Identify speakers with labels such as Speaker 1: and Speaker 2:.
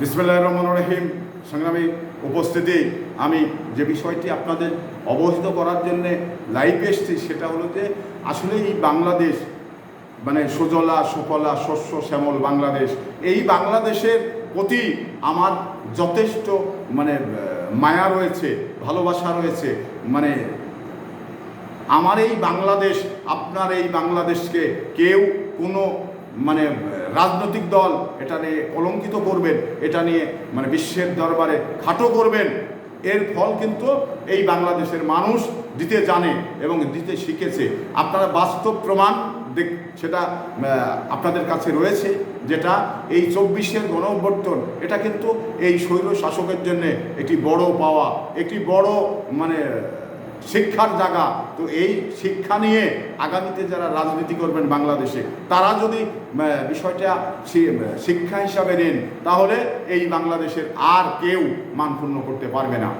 Speaker 1: বিসমুল্লাহ রহমান রহিম। সংগ্রামী উপস্থিতি, আমি যে বিষয়টি আপনাদের অবহিত করার জন্য লাইভে এসেছি সেটা হলো যে আসলে এই বাংলাদেশ মানে সুজলা, সুফলা, শস্য, শ্যামল বাংলাদেশ, এই বাংলাদেশের প্রতি আমার যথেষ্ট মানে মায়া রয়েছে, ভালোবাসা রয়েছে। মানে আমার এই বাংলাদেশ, আপনার এই বাংলাদেশকে কেউ কোনো মানে রাজনৈতিক দল এটা নিয়ে কলঙ্কিত করবেন, এটা নিয়ে মানে বিশ্বের দরবারে খাটো করবেন। এর ফল কিন্তু এই বাংলাদেশের মানুষ দিতে জানে এবং দিতে শিখেছে। আপনারা বাস্তব প্রমাণ সেটা আপনাদের কাছে রয়েছে, যেটা এই চব্বিশের গণঅভ্যর্থন, এটা কিন্তু এই স্বৈর শাসকের জন্য একটি বড় পাওয়া, একটি বড় মানে শিক্ষার জায়গা। তো এই শিক্ষা নিয়ে আগামীতে যারা রাজনীতি করবেন বাংলাদেশে, তারা যদি বিষয়টা শিক্ষা হিসাবে নেন, তাহলে এই বাংলাদেশের আর কেউ মানপূর্ণ করতে পারবে না।